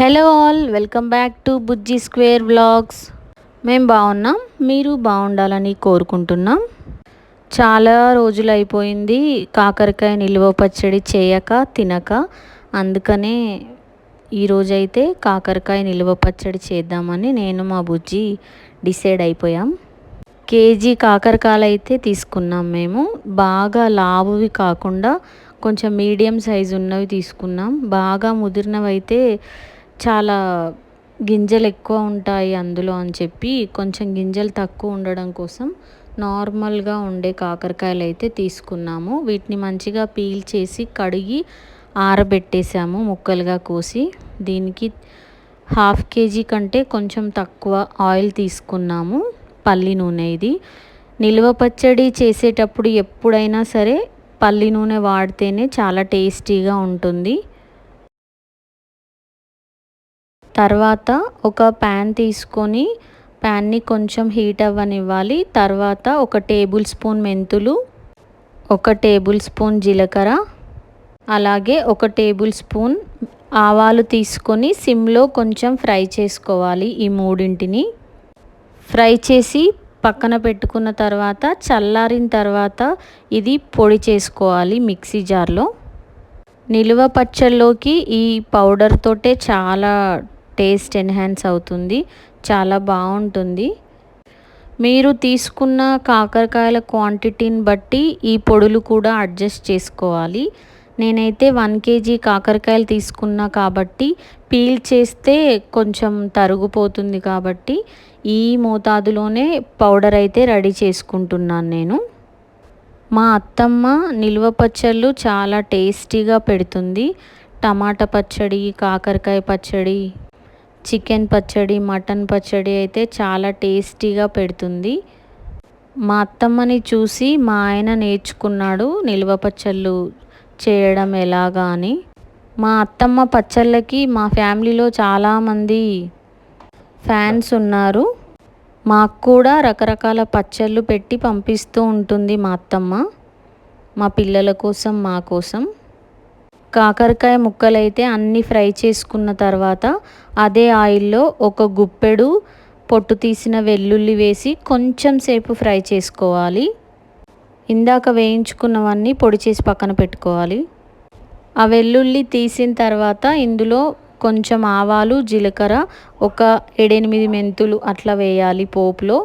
Hello all welcome back to Bujji square blogs. మేము బాగున్నాం మీరు బాగుండాలని కోరుకుంటున్నాం. చాలా రోజులు అయిపోయింది కాకరకాయ నిల్వ పచ్చడి చేయక తినక. అందుకనే ఈరోజైతే కాకరకాయ నిల్వ పచ్చడి చేద్దామని నేను మా బుజ్జి డిసైడ్ అయిపోయాం. కేజీ కాకరకాయలు అయితే తీసుకున్నాం మేము. బాగా లావువి కాకుండా కొంచెం మీడియం సైజు ఉన్నవి తీసుకున్నాం. బాగా ముదిరినవి అయితే చాలా గింజలు ఎక్కువ ఉంటాయి అందులో అని చెప్పి కొంచెం గింజలు తక్కువ ఉండడం కోసం నార్మల్గా ఉండే కాకరకాయలు అయితే తీసుకున్నాము. వీటిని మంచిగా పీల్ చేసి కడిగి ఆరబెట్టేసాము ముక్కలుగా కోసి. దీనికి హాఫ్ కేజీ కంటే కొంచెం తక్కువ ఆయిల్ తీసుకున్నాము పల్లి నూనె ఇది. నిల్వ పచ్చడి చేసేటప్పుడు ఎప్పుడైనా సరే పల్లి నూనె వాడితేనే చాలా టేస్టీగా ఉంటుంది. తర్వాత ఒక ప్యాన్ తీసుకొని ప్యాన్ని కొంచెం హీట్ అవ్వనివ్వాలి. తర్వాత ఒక టేబుల్ స్పూన్ మెంతులు ఒక టేబుల్ స్పూన్ జీలకర్ర అలాగే ఒక టేబుల్ స్పూన్ ఆవాలు తీసుకొని సిమ్లో కొంచెం ఫ్రై చేసుకోవాలి ఈ మూడింటిని. ఫ్రై చేసి పక్కన పెట్టుకున్న తర్వాత చల్లారిన తర్వాత ఇది పొడి చేసుకోవాలి మిక్సీ జార్లో. నిలువ పచ్చళ్ళలోకి ఈ పౌడర్ తోటే చాలా టేస్ట్ ఎన్హాన్స్ అవుతుంది. చాలా బాగుంటుంది. మీరు తీసుకున్న కాకరకాయల క్వాంటిటీని బట్టి ఈ పొడులు కూడా అడ్జస్ట్ చేసుకోవాలి. నేనైతే వన్ కేజీ కాకరకాయలు తీసుకున్నా కాబట్టి పీల్ చేస్తే కొంచెం తరుగుపోతుంది కాబట్టి ఈ మోతాదులోనే పౌడర్ అయితే రెడీ చేసుకుంటున్నాను నేను. మా అత్తమ్మ నిల్వ పచ్చళ్ళు చాలా టేస్టీగా పెడుతుంది. టమాటా పచ్చడి కాకరకాయ పచ్చడి చికెన్ పచ్చడి మటన్ పచ్చడి అయితే చాలా టేస్టీగా పెడుతుంది. మా అత్తమ్మని చూసి మా ఆయన నేర్చుకున్నాడు నిల్వ పచ్చళ్ళు చేయడం ఎలాగా అని. మా అత్తమ్మ పచ్చళ్ళకి మా ఫ్యామిలీలో చాలామంది ఫ్యాన్స్ ఉన్నారు. మాకు కూడా రకరకాల పచ్చళ్ళు పెట్టి పంపిస్తూ ఉంటుంది మా అత్తమ్మ. మా పిల్లల కోసం మా కోసం. కాకరకాయ ముక్కలైతే అన్నీ ఫ్రై చేసుకున్న తర్వాత అదే ఆయిల్లో ఒక గుప్పెడు పొట్టు తీసిన వెల్లుల్లి వేసి కొంచెం సేపు ఫ్రై చేసుకోవాలి. ఇందాక వేయించుకున్నవన్నీ పొడి చేసి పక్కన పెట్టుకోవాలి. ఆ వెల్లుల్లి తీసిన తర్వాత ఇందులో కొంచెం ఆవాలు జీలకర్ర ఒక ఏడెనిమిది మెంతులు అట్లా వేయాలి పోపులో.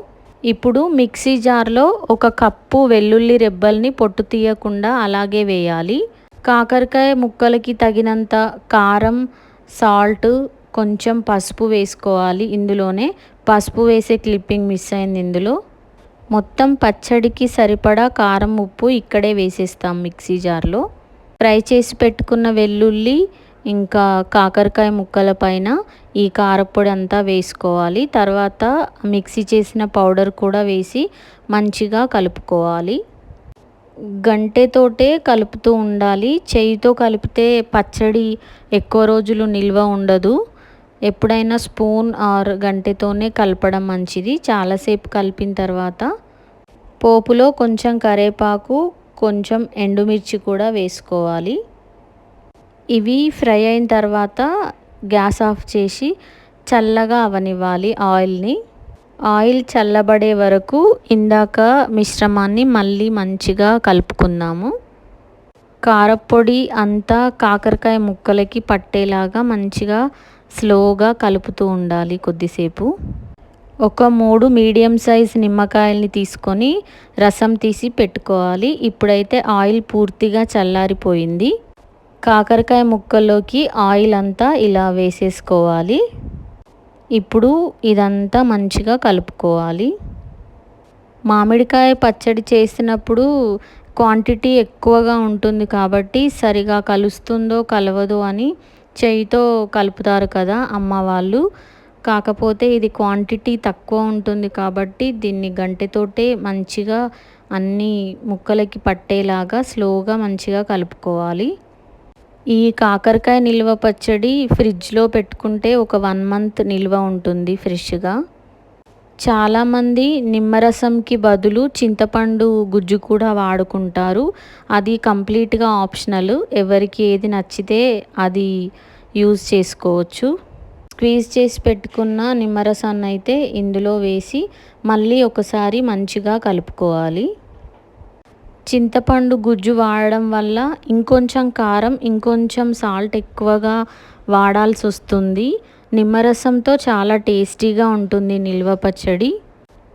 ఇప్పుడు మిక్సీ జార్లో ఒక కప్పు వెల్లుల్లి రెబ్బల్ని పొట్టు తీయకుండా అలాగే వేయాలి. కాకరకాయ ముక్కలకి తగినంత కారం సాల్ట్ కొంచెం పసుపు వేసుకోవాలి ఇందులోనే. పసుపు వేసే క్లిప్పింగ్ మిస్ అయింది ఇందులో. మొత్తం పచ్చడికి సరిపడా కారం ఉప్పు ఇక్కడే వేసేస్తాం మిక్సీ జార్లో. ఫ్రై చేసి పెట్టుకున్న వెల్లుల్లి ఇంకా కాకరకాయ ముక్కల పైన ఈ కారపొడి అంతా వేసుకోవాలి. తర్వాత మిక్సీ చేసిన పౌడర్ కూడా వేసి మంచిగా కలుపుకోవాలి. గంటెతోటే కలుపుతూ ఉండాలి. చేయితో కలిపితే పచ్చడి ఎక్కువ రోజులు నిల్వ ఉండదు. ఎప్పుడైనా స్పూన్ ఆర్ గంటెతోనే కలపడం మంచిది. చాలాసేపు కలిపిన తర్వాత పోపులో కొంచెం కరేపాకు కొంచెం ఎండుమిర్చి కూడా వేసుకోవాలి. ఇవి ఫ్రై అయిన తర్వాత గ్యాస్ ఆఫ్ చేసి చల్లగా అవనివ్వాలి ఆయిల్ని. ఆయిల్ చల్లబడే వరకు ఇందాక మిశ్రమాన్ని మళ్ళీ మంచిగా కలుపుకుందాము. కారపొడి అంతా కాకరకాయ ముక్కలకి పట్టేలాగా మంచిగా స్లోగా కలుపుతూ ఉండాలి కొద్దిసేపు. ఒక మూడు మీడియం సైజ్ నిమ్మకాయల్ని తీసుకొని రసం తీసి పెట్టుకోవాలి. ఇప్పుడైతే ఆయిల్ పూర్తిగా చల్లారిపోయింది. కాకరకాయ ముక్కల్లోకి ఆయిల్ అంతా ఇలా వేసేసుకోవాలి. ఇప్పుడు ఇదంతా మంచిగా కలుపుకోవాలి. మామిడికాయ పచ్చడి చేసినప్పుడు క్వాంటిటీ ఎక్కువగా ఉంటుంది కాబట్టి సరిగా కలుస్తుందో కలవదో అని చేయితో కలుపుతారు కదా అమ్మ వాళ్ళు. కాకపోతే ఇది క్వాంటిటీ తక్కువ ఉంటుంది కాబట్టి దీన్ని గంటెతోటే మంచిగా అన్ని ముక్కలకి పట్టేలాగా స్లోగా మంచిగా కలుపుకోవాలి. ఈ కాకరకాయ నిల్వ పచ్చడి ఫ్రిడ్జ్లో పెట్టుకుంటే ఒక వన్ మంత్ నిల్వ ఉంటుంది ఫ్రెష్గా. చాలామంది నిమ్మరసంకి బదులు చింతపండు గుజ్జు కూడా వాడుకుంటారు. అది కంప్లీట్గా ఆప్షనల్. ఎవరికి ఏది నచ్చితే అది యూజ్ చేసుకోవచ్చు. స్క్వీజ్ చేసి పెట్టుకున్న నిమ్మరసాన్ని అయితే ఇందులో వేసి మళ్ళీ ఒకసారి మంచిగా కలుపుకోవాలి. చింతపండు గుజ్జు వాడడం వల్ల ఇంకొంచెం కారం ఇంకొంచెం సాల్ట్ ఎక్కువగా వాడాల్సి వస్తుంది. నిమ్మరసంతో చాలా టేస్టీగా ఉంటుంది నిల్వ పచ్చడి.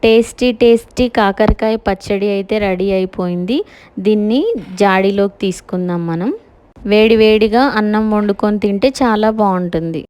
టేస్టీ టేస్టీ కాకరకాయ పచ్చడి అయితే రెడీ అయిపోయింది. దీన్ని జాడీలోకి తీసుకుందాం మనం. వేడివేడిగా అన్నం వండుకొని తింటే చాలా బాగుంటుంది.